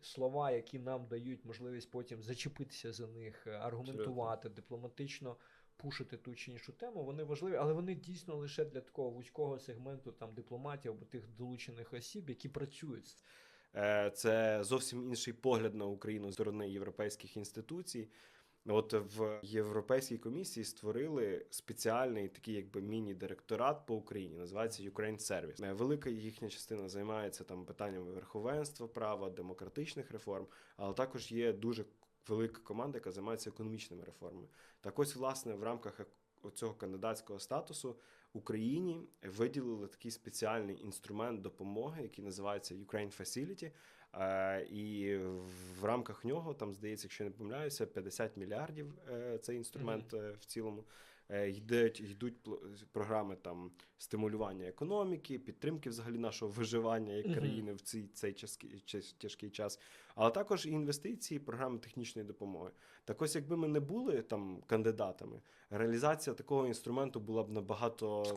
слова, які нам дають можливість потім зачепитися за них, е, аргументувати, дипломатично пушити ту чи іншу тему, вони важливі, але вони дійсно лише для такого вузького сегменту там дипломатів або тих долучених осіб, які працюють. Е, Це зовсім інший погляд на Україну з сторони європейських інституцій. От в Європейській комісії створили спеціальний такий, якби міні-директорат по Україні, називається Ukraine Service. Е, Велика їхня частина займається там питаннями верховенства права, демократичних реформ, але також є дуже велика команда, яка займається економічними реформами. Так ось, власне, в рамках ек- цього кандидатського статусу Україні виділили такий спеціальний інструмент допомоги, який називається Ukraine Facility. Е, І в рамках нього там здається, якщо не помиляюся, 50 мільярдів е, цей інструмент е, в цілому. Е, Йдуть, йдуть програми там стимулювання економіки, підтримки взагалі нашого виживання як країни в цей, цей тяжкий, час- тяжкий час, але також і інвестиції, програми технічної допомоги. Так ось, якби ми не були там кандидатами, реалізація такого інструменту була б набагато важче,